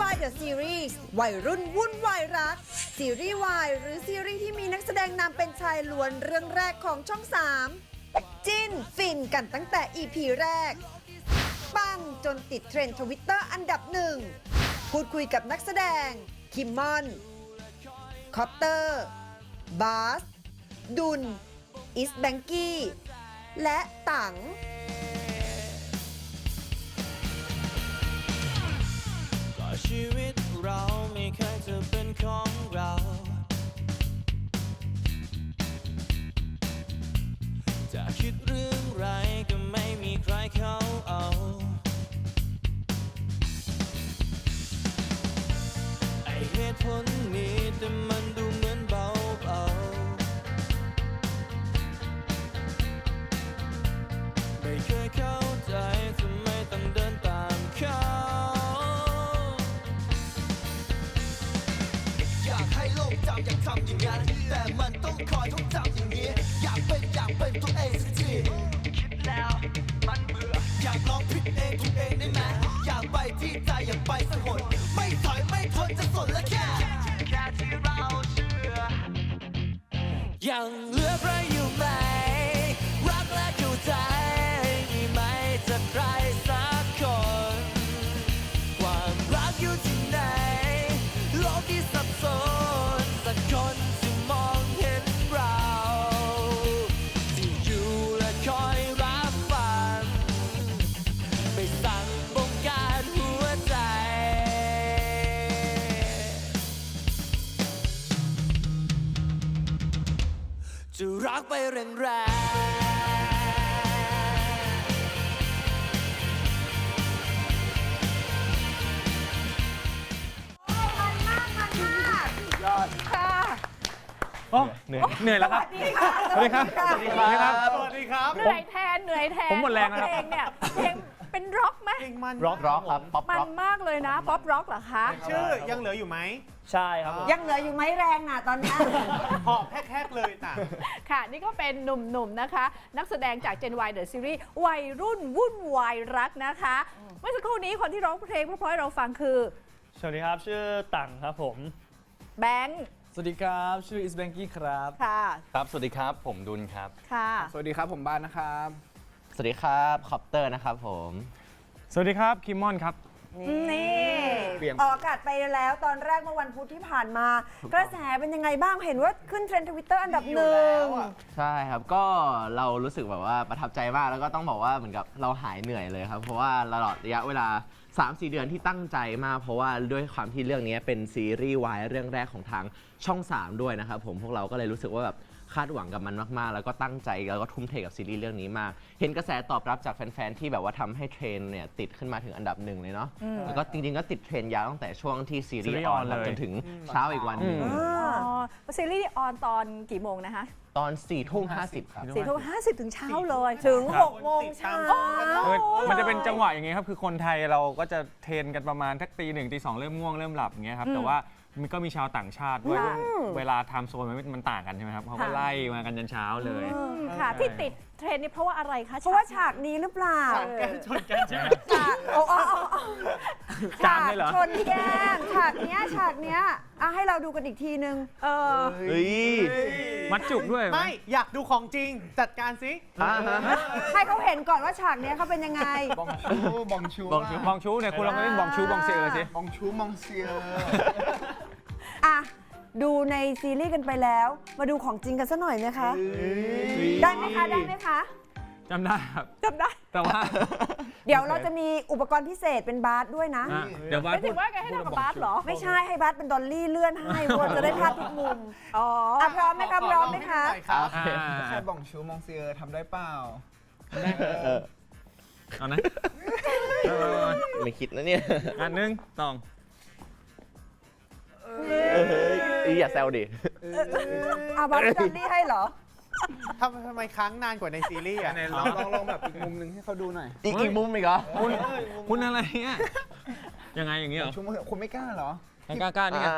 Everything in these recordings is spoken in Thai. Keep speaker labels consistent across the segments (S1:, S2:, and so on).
S1: วายเดอะซีรีส์วัยรุ่นวุ่นวายรัก ซีรีส์วายหรือซีรีส์ที่มีนักแสดงนำเป็นชายล้วนเรื่องแรกของช่อง 3 จิ้นฟินกันตั้งแต่ EP แรก ปังจนติดเทรนด์ทวิตเตอร์อันดับหนึ่ง พูดคุยกับนักแสดง คิมมอน คอปเตอร์ บาส ดุน อิสแบงกี้ และตัง
S2: ก็ คิดเรื่องไรก็ไม่มีใครเขาเอาไอเหตุผล ที่
S3: สับสนสั
S2: กคนที่มองเห็นเรา ที่อยู่และคอยรับฟังไม่สั่งบงการหัวใจ จะรักไปแรง
S4: เหนื่อยเหนื่อยแล้วครับ สวัสดีครับสวัสดีครับ
S5: สวัสดีครับ
S6: เหนื่อยแทนเหนื่อยแทน
S4: ผมหมดแรงแล้วครับ
S6: เพลงเนี่ยเพลงเป็นร็อกไหม
S5: เพลงมัน
S7: ร็อกร็อกครับป๊อป
S6: มั
S7: ร็อนก
S6: มากเลยนะป๊อปร็อกเหรอคะ
S5: ชื่อยังเหลืออยู่ไหม
S7: ใช่ครับ
S1: ยังเหลืออยู่ไหมแรงน่ะตอนเนี้ย
S5: หอบแฮกๆเลยต่าง
S6: ค่ะ นี่ก็เป็นหนุ่มๆนะคะ นักแสดงจาก Gen Y The Series วัยรุ่นวุ่นวายรักนะคะ เมื่อสักครู่นี้คนที่ร้องเพลงเพราะๆให้เราฟังคือ
S7: สวัสดีครับ ชื่อตังครับผม
S6: แบงค์
S7: สวัสดีครับ ชื่ออิสแบงกี้ครับ
S6: ค่ะ
S8: ครับ สวัสดีครับ ผมดุลครับ
S6: ค่ะ
S7: สวัสดีครับผมบานนะครับ
S8: สวัสดีครับคอปเตอร์นะครับผม
S4: สวัสดีครับ คิมมอนครับ
S1: นี่
S7: เปลี่ยน
S1: ออกอากาศไปแล้วตอนแรกเมื่อวันพุธที่ผ่านมา กระแสเป็นยังไงบ้างเห็นว่าขึ้นเทรนด์ทวิตเตอร์อันดับหนึ่ง
S8: ใช่ครับ ก็เรารู้สึกแบบว่าประทับใจมาก แล้วก็ต้องบอกว่าเหมือนกับเราหายเหนื่อยเลยครับ เพราะว่าตลอดระยะเวลา 3-4 เดือนที่ตั้งใจมาก เพราะว่าด้วยความที่เรื่องนี้เป็นซีรีส์วายเรื่องแรกของทาง ช่อง 3 ด้วยนะครับผมพวกเราก็เลยรู้สึกว่าแบบคาดหวังกับมันมากๆ แล้วก็ตั้งใจแล้วก็ทุ่มเทกับซีรีส์เรื่องนี้มาก เห็นกระแสตอบรับจากแฟนๆ ที่แบบว่าทำให้เทรนด์เนี่ยติดขึ้นมาถึงอันดับหนึ่งเลยเนาะแล้วก็จริงๆ ก็ติดเทรนด์ยาวตั้งแต่ช่วงที่ซีรี
S4: ซีรี
S8: ส์
S4: ส์
S8: อ
S4: อ
S8: อ
S4: อนน
S8: ครับ
S4: เลย
S8: จนถึงเช้าอีกวันหนึ่ง
S4: อืม
S6: อ๋อซีรีส์ออนตอนกี่โมงนะคะ
S8: ตอน4ี่ทุ่มห้าสิบครับ
S6: สี่ทุ่มห้าสิบถึงเช้าเลย
S1: ถึง
S4: ครับ
S1: 6โมงเช้า
S4: เออมันจะเป็นจังหวะอย่างงี้ครับ คือคนไทยเราก็จะเทรนกันประมาณทักตีหนึ่งตีสองเริ่มง่วงเริ่มหลับอย่างเงี้ยครับ แต่ว่า มันก็มีชาวต่างชาติด้วยเวลาไทม์โซนมันมันต่างกันใช่ไหมครับเขาก็
S6: ค่ะ
S4: ไล่มากันยันเช้าเลย
S6: อืมค่ะ ที่ติดเทรนด์นี่เพราะว่าอะไรคะ
S1: เพราะว่าฉากนี้หรือเปล่า
S5: แก้มชนกันใช่ไหม
S1: ฉากโอ้โอ้โอ้โอ้
S4: จามเลยเหรอ
S1: ฉากชนแก้มฉากเนี้ยฉากเนี้ยอะให้เราดูกันอีกทีนึง
S6: เออ
S8: เฮ้ย
S4: มัดจุกด้วย
S5: ไม่ อยากดูของจริง จัดการสิ
S8: อ่าฮะ
S1: ให้เขาเห็นก่อนว่าฉากเนี้ยเขาเป็นยังไง
S7: บองชู บองชู
S8: บองชู
S4: บองชูเนี่ยคุณลองเล่นบองชูบองเซอร์สิ
S7: บองชูมองเซีย
S1: อะ ดูในซีรีส์กันไปแล้ว มาดูของจริงกันสักหน่อยไหมคะ ได้ไหมคะ ได้ไหมคะ
S4: จำได้ครับ
S6: จำได้
S4: แต่ว่า
S1: เดี๋ยวเราจะมีอุปกรณ์พิเศษเป็นบาสด้วยนะ
S4: อะเดี๋ยวว่า
S6: ไม่
S4: พู
S6: ถึ
S4: ด
S6: งว่าแกให้ทำกับบาสเหรอ
S1: ไม่ใช่ให้บาสเป็นดอลลี่เลื่อนให้เพราะว่าจะได้ภาพทุกมุม
S6: อ๋อ
S1: อะพร้อมไหมคะพร้อมไหมคะ
S7: ครับ
S4: อ่า
S7: แค่บองชูมองเซียทำได้เปล่า
S4: เอานะเออ
S8: ไม่คิดนะเนี่ย
S4: อันหนึ่งสอง
S8: เอ้ยอย่าแซวดิ
S1: เอาบาสเป็นดอลลี่ให้เหรอ
S5: ทำทำไมค้างนานกว่าในซีรีส์อะ
S7: ลองลองลองแบบอีกมุมหนึ่งให้เขาดูหน่อย
S8: อีกอีกมุมอีกเหรอ
S4: คุณคุณอะไรเนี่ยยังไงอย่างงี้เหรอ
S7: ชูมองเซียคุณไม่กล้าเหรอ
S4: กล้ากล้านี่ไง
S8: อ่า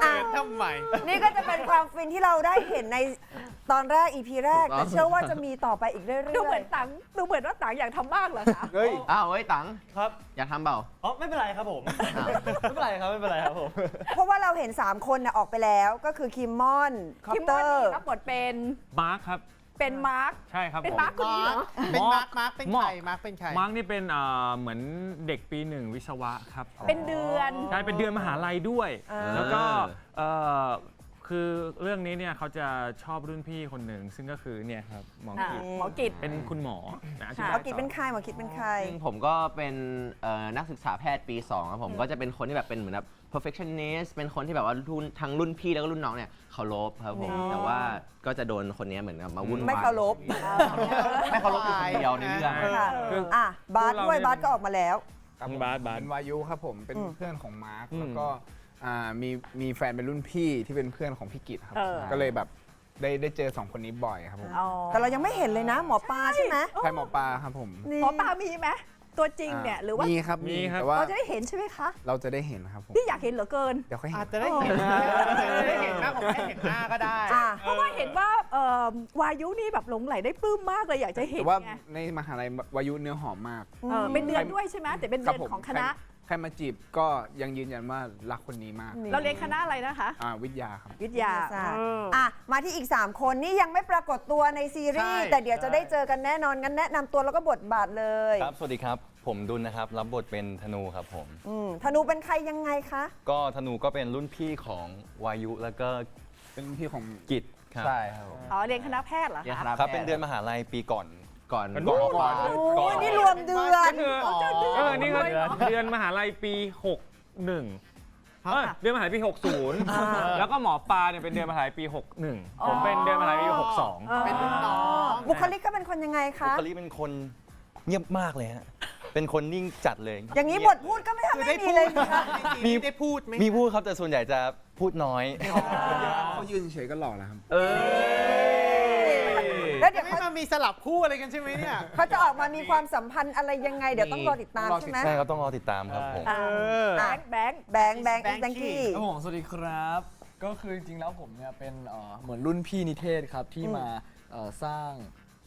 S5: เออทำไม
S1: นี่ก็จะเป็นความฟินที่เราได้เห็นใน ตอนแรก EP แรก แต่เชื่อว่าจะมีต่อไปอีกเรื่อยๆ
S6: ดูเหมือนตังดูเหมือนว่าตังอยากทำบ้างเหรอคะ
S7: เฮ้ย
S8: อ้าวเฮ้ยตัง
S9: ครับ
S8: อยากทำเปล่า
S9: อ๋อไม่เป็นไรครับผม
S8: อ้าว
S9: ไม่เป็นไรครับไม่เป็นไรครับผม
S1: เพราะว่าเราเห็น 3 คนน่ะออกไปแล้วก็คือคิมมอนคอป
S6: คิม
S1: เต
S6: ม
S1: อ
S6: อน
S1: ร์
S6: นี่รับบทเป็น
S4: มาร์คครับ
S6: เป็นมาร์ค
S4: ใช่ครับ
S6: เป็น
S4: ผม
S6: มาร์คคนนี้เหรอ
S5: เป็น
S4: หมอ
S5: มาร์คมาร์คเป็น
S4: หมอ
S5: ใครมาร์คเป็นใคร
S4: มาร์คนี่เป็นอ่าเหมือนเด็กปีหนึ่งวิศวะครับ
S6: เป็นเดือน
S4: ใช่เป็นเดือนมหาลัยด้วย
S1: อ่า
S4: แล้วก็เอ่อ คือเรื่องนี้เนี่ยเขาจะชอบรุ่นพี่คนหนึ่งซึ่งก็คือเนี่ยครับหมอ
S6: อ่า
S4: กิจ
S6: หมอกิจ
S4: เป็นคุณหมอนะอธิ
S6: ค่ะ
S4: บาย
S1: หมอกิด
S4: ต่อ
S1: เป็นใครหมอกิดเป็นใคร
S8: ซึ่งผมก็เป็นเอ่อนักศึกษาแพทย์ปี2ครับผมก็จะเป็นคนที่แบบเป็นเหมือนแบบ perfectionist เป็นคนที่แบบว่ารุ่นทั้งรุ่นพี่แล้วก็รุ่นน้องเนี่ยเคารพครับผม
S1: อ๋อ
S8: แต่ว่าก็จะโดนคนนี้เหมือนกับมาวุ่นวาย
S1: ไม่เคารพ
S8: ไม่เคารพอยู่คนเดียวในเรื่อง
S1: ค่ะ
S4: คือ
S1: อะบาส
S4: พวกเรา
S1: ด้วย
S4: เนี่ย
S1: บาสก็ออกมาแล้ว
S7: ครับผม
S4: บาสบาส
S7: เป็นวายุครับผมเป็น
S1: อืม
S7: เพื่อนของมาร์ค
S4: อืม
S7: แล้วก็ อ่ามีมีแฟนเป็นรุ่นพี่ที่เป็นเพื่อนของพี่กิตครับ
S6: เออ
S7: ก็เลยแบบได้ได้เจอสองคนนี้บ่อยครับผม
S6: อ๋อ
S1: แต่เรายังไม่เห็นเลยนะ หมอปลาใช่ไหม
S7: ใช่หมอปลาครับผม
S1: นี่
S6: หมอปลามีไหมตัวจริงเนี่ยหรือว่า
S7: มีครับ
S4: มีครับ
S7: แต่ว่า
S6: เราจะได้เห็นใช่ไหมคะ
S7: เราจะได้เห็นครับผม
S6: พี่อยากเห็นเหลือเกิน
S7: เดี๋ยวค่อยเห็
S5: อาจ
S7: น
S5: จะได้เห็นอาจจะได้เห็นหน้าผมแค่เห็นหน้าก็ได้
S1: อะ
S6: เพราะว่าเห็นว่าเอ่อวายุนี่แบบหลงไหลได้ปลื้มมากเลยอยากจะเห็น
S7: แต่ว่า
S6: ไง
S7: ในมหาลัย วายุเนื้อหอมมาก
S6: เออเป็นเดือนด้วยใช่ไหมแต่เป็น
S7: ครั
S6: เดือน
S7: ผม
S6: ของคณะ
S7: ใร ใครมาจีบก็ยังยืนยันว่ารักคนนี้มาก
S6: เราเรียนคณะอะไรนะคะ
S7: อ่าวิทยาครับ
S6: วิทยา
S1: วิทยาศาสตร์
S6: เออ
S1: อะมาที่อีก 3 คนนี่ยังไม่ปรากฏตัวในซีรีส์
S5: ใช่
S1: แต่เดี๋ยวจะได้เจอกันแน่นอนงั้นแนะนำตัวแล้วก็บทบาทเลย
S10: ครับ สวัสดีครับ ผมดุลนะครับ รับบทเป็นธนูครับผม
S1: อืมธนูเป็นใครยังไงคะ
S10: ก็ธนูก็เป็นรุ่นพี่ของวายุแล้วก็
S7: เป็นพี่ของ
S10: กิจครับ
S7: ใช่ครับผม
S6: อ๋อเรียนคณะแพทย์เหรอ
S8: เรียนค
S6: คะ
S8: ณะ
S10: ครับ
S8: แพ
S10: เป็น
S8: ทย์
S10: เดือนมหาลัยปีก่อน
S8: ก่อน
S4: เป็น
S8: ก่อน
S4: หมอ
S1: โอ้ยนี่รวมเดือน
S4: ก็คือ
S5: อ๋อ
S4: เออ นี่ก็เดือนมหาลัยปี 61เอ้ยเดือนมหาลัยปี 60 แล้วก็หมอปลาเนี่ยเป็นเดือนมหาลัยปี 61 ผมเป็นเดือนมหาลัยปี 62
S5: เป็นรุ่นน้อง
S1: บุคลิกก็เป็นคนยังไง
S10: บุ
S1: คะ
S10: คลิกเป็นคนเงียบมากเลยฮะ เป็นคนนิ่งจัดเลย
S1: อย่างนี้บทพูดก็ไม่ทำ
S5: คือ
S1: ไม่
S5: ได้
S1: มี
S5: พู
S1: เล
S5: ด
S1: ยนะคะ
S5: มีได้พูดไหม
S10: มีพูดครับแต่ส่วนใหญ่จะพูดน้อย
S7: เขายืนเฉยก็หล่อแล้วครับ
S8: เออ
S1: แล้วเดี๋ยว
S5: ไม่
S1: เขา
S5: มามีสลับคู่อะไรกันใช่ไหมเนี่ย
S1: เขาจะออกมามีความสัมพันธ์อะไรยังไง เดี๋ยวต้องรอติดตาม
S7: รอ
S1: ใช่
S7: ติด
S1: ไหม
S10: ใช่ครับต้องรอติดตามครับผม
S6: อ่า
S5: อ
S6: แบงค์แบงค์
S1: แบงค์แบงค์
S5: แบงค์
S1: แบงค์กี้
S11: ครับผมสวัสดีครับ ก็คือจริงๆแล้วผมเนี่ยเป็นเอ่อเหมือนรุ่นพี่นิเทศครับที่มาเอ่อสร้าง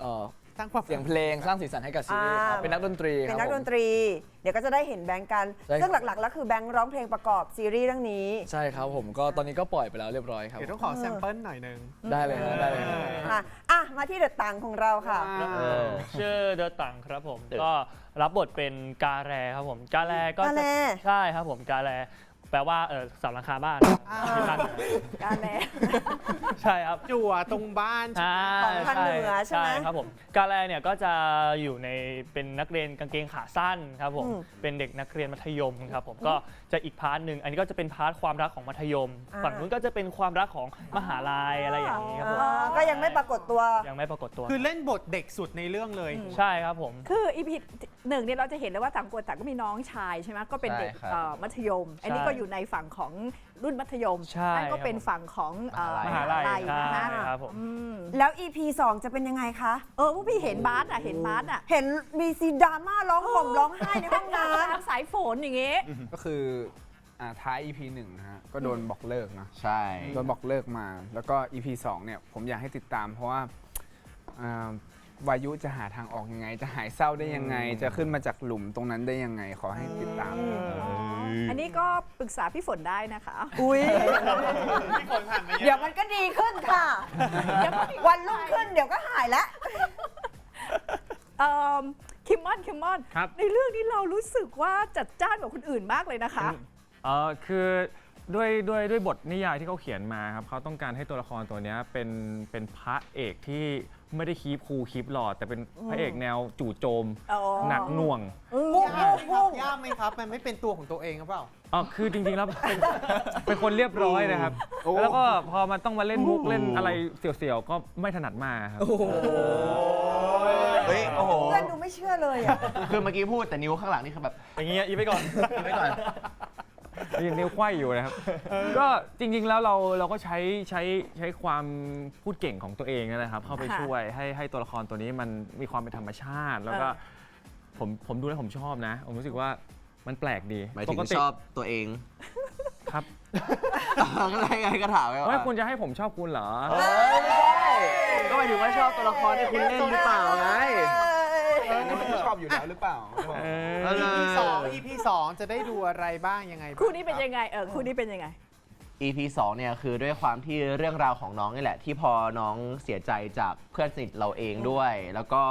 S11: เอ่อ
S5: สร้างความ
S11: เสียงเพลงสร้างสีสันให้กับซีรีส์ครับ
S1: อ่า
S11: เป็นนักดนตรีค
S1: เป็
S11: รับ
S1: นนัก
S11: ผม
S1: ดนตรี เดี๋ยวก็จะได้เห็นแบงค์กัน
S11: ใช่ครับ
S1: ซึ่งหลักๆ แล้วคือแบงค์ร้องเพลงประกอบซีรีส์เรื่องนี้
S11: ใช่ครับผมก็ตอนนี้ก็ปล่อยไปแล้วเรียบร้อยครับ
S5: เดี๋ยวต้องขอแซมเปิลหน่อยหนึง
S11: ได้เลยนะได้เลยนะ
S1: อะอะ มาที่เดอะตังของเราค่ะ
S8: เออ
S9: ชื่อเดอะตังครับผม
S8: เดอะ
S9: ก็รับบทเป็นกาแรครับผม กาแรก็
S1: กาแร
S9: จะใช่ครับผมกาแร แปลว่าเออเสาหลังคาบ้านที่บ้าน
S6: การแล
S9: ใช่ครับ
S5: จั่วตรงบ้าน
S9: ใช่
S1: ของทางเหนือใช่ไหม
S9: ครับผมกาแลเนี่ยก็จะอยู่ในเป็นนักเรียนกางเกงขาสั้นครับผม
S1: อืม
S9: เป็นเด็กนักเรียนมัธยมครับผมก็จะอีกพาร์ทหนึ่งอันนี้ก็จะเป็นพาร์ทความรักของมัธยม
S1: อ่า
S9: ฝั่งนู้นก็จะเป็นความรักของมหาลัยอะไรอย่างนี้ครับผม
S1: อ่าก็ยังไม่ปรากฏตัว
S9: ยังไม่ปรากฏตัว
S5: คือเล่นบทเด็กสุดในเรื่องเลย
S9: ใช่ครับผม
S6: คืออีพีหนึ่งเนี่ยเราจะเห็นเลยว่าต่างคนต่างก็มีน้องชายใช่ไหมก็เป็นเด็ก
S8: ใช่ครับ
S6: เอ่อมัธยม อันนี้ก็อยู่ในฝั่งของรุ่นมัธยม
S9: ใช่
S6: นั่นก็
S9: ครับ
S6: เป็นฝั่งของเอ่อ
S9: มหาลัย
S6: นะ
S9: ใช่
S6: คะ
S9: ครับผม
S6: อืม
S1: แล้ว EP 2 จะเป็นยังไงคะ
S6: เออพวกพี่เห็นบาสอะเห็นบาสอะ
S1: เห็นมีซีนดราม่าร้องห่มร้องไห้ในห้องน้
S6: ตามสายฝนอย่างเงี้ย
S7: ก็คืออ่าท้าย EP 1นะฮะ ก็โดนบอกเลิกนะ
S8: ใช่
S7: โดนบอกเลิกมา แล้วก็ EP 2เนี่ย ผมอยากให้ติดตามเพราะว่าอ่า วายุจะหาทางออกยังไง จะหายเศร้าได้ยังไง จะขึ้นมาจากหลุมตรงนั้นได้ยังไง ขอให้ติดตาม
S6: อันนี้ก็ปรึกษาพี่ฝนได้นะคะำ
S1: อุ้ยเดี๋ยวมันก็ดีขึ้นค่ะ วันรุ่งขึ้นเดี๋ยวก็หายแล้ว
S6: เอ่อคิมมอนคิมมอน
S4: ครับ
S6: ในเรื่องนี้เรารู้สึกว่าจัดจ้านกว่าคนอื่นมากเลยนะคะ
S4: เออคือ ด้วยด้วยด้วยบทนิยายที่เขาเขียนมาครับเขาต้องการให้ตัวละครตัวเนี้ยเป็นเป็นพระเอกที่ไม่ได้คีบคูลคีบหลอด แต่เป็นพระเอกแนวจู่โจม
S6: อ๋อ
S4: หนักหน่วง
S1: มุก
S5: ยาก
S1: มุก
S5: ไหมครับยากไหมครับ มันไม่เป็นตัวของตัวเองหรือเปล่า
S4: อ๋อคือจริงๆแล้วเป็นเป็นคนเรียบร้อยนะครับ แล้วก็พอมันต้องมาเล่นมุกเล่นอะไรเสี่ยวๆ ก็ไม่ถนัดมากครับ
S8: เฮ้ยโอ้โห
S1: เพื่อนดูไม่เชื่อเลยอะ
S8: คือเมื่อกี้พูดแต่นิ้วข้างหลังนี่คือแบบ
S9: อย่างเงี้ยอีไปก่อน
S8: ไม่ก่อน
S4: ยังนิ้วไขว้อยู่นะครับ ก็จริงๆแล้วเราเราก็ใช้ใช้ใช้ความพูดเก่งของตัวเองนั่นแหละครับ เข้าไป
S6: ค่ะ
S4: ช่วยให้ให้ตัวละครตัวนี้มันมีความเป็นธรรมชาติ แล้วก็
S6: เออ
S4: ผมผมดูแล้วผมชอบนะ ผมรู้สึกว่ามันแปลกดี
S8: หมายถึง
S4: ปกติ
S8: ชอบตัวเอง
S4: ครับ
S8: ก็เลยไงก็ถามไป
S4: ว่า
S8: ว่า
S4: คุณจะให้ผมชอบคุณเหรอ
S8: เอ้ยหมายถึงว่าชอบตัวละครที่คุณเล่นหรือเปล่าไง
S7: ช อบอยู่แล้วหรือเปล่า
S5: EP สอง EP สองจะได้ดูอะไรบ้างยังไงบ้าง
S6: คู่นี้เป็นยังไงเออคู่นี้เป็นยังไง
S8: EP 2เนี่ยคือด้วยความที่เรื่องราวของน้องนี่แหละ ที่พอน้องเสียใจจากเพื่อนสนิทเราเองด้วย แล้วก็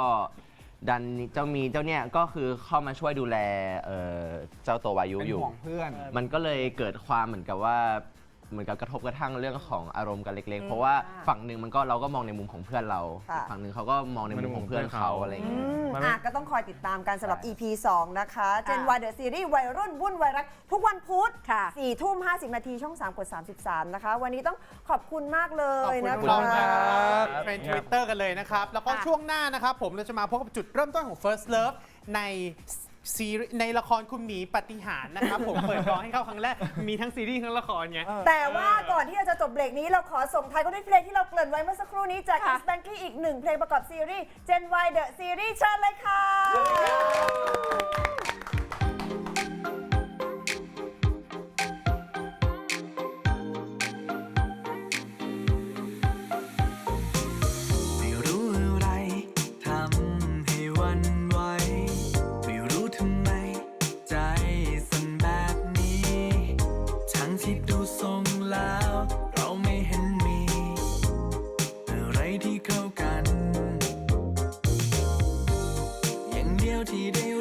S8: ดันเจ้ามีเจ้าเนี่ยก็คือเข้ามาช่วยดูแลเอ่อเจ้าตัววายุ
S7: เป็น
S8: อยู่
S7: ห่วงเพื่อน
S8: มันก็เลยเกิดความเหมือนกับว่า เหมือนกับกระทบกระทั่งเรื่องของอารมณ์กันเล็ก ๆ เพราะว่าฝั่งหนึ่งมันก็เราก็มองในมุมของเพื่อนเรา
S1: ค่ะ
S8: ฝั่งหนึ่งเขาก็มองในมุมของเพื่อนเขาอะไรอย่างเงี้ย
S1: อืม
S4: มันไม่
S1: อะก็ต้องคอยติดตามกันสำหรับ EP 2 นะคะ Gen Y The Series วัยรุ่นวุ่นวัยรัก ทุกวันพุธ
S6: ค่ะ
S1: 4ทุ่ม 50 นาทีช่อง 3 กด 33 นะคะ วันนี้ต้องขอบคุณมากเล
S5: ขอบ
S1: ย
S5: คุณ
S1: นะ
S5: พวกเรา
S1: คะ
S5: นะครับเทรนทวิตเตอร์กันเลยนะครับ แล้วก็
S6: ค่ะ
S5: ช่วงหน้านะครับ ผมเราจะมาพบกับจุดเริ่มต้นของ First Love ใน ซีรีส์ในละครคุณหมีปฏิหารย์นะครับผม เปิดกองให้เข้าครั้งแรก มีทั้งซีรีส์ทั้งละครไง
S1: แต่ว่าก่อนที่เราจะจบเบรกนี้เราขอส่งท้ายก็ด้วยเพลงที่เราเกริ่นไว้เมื่อสักครู่นี้จาก
S6: ค่ะ
S1: East Banky อีกหนึ่งเพลงประกอบซีรีส์ Gen Y The Series เชิญเลยค่ะ
S2: ที่เ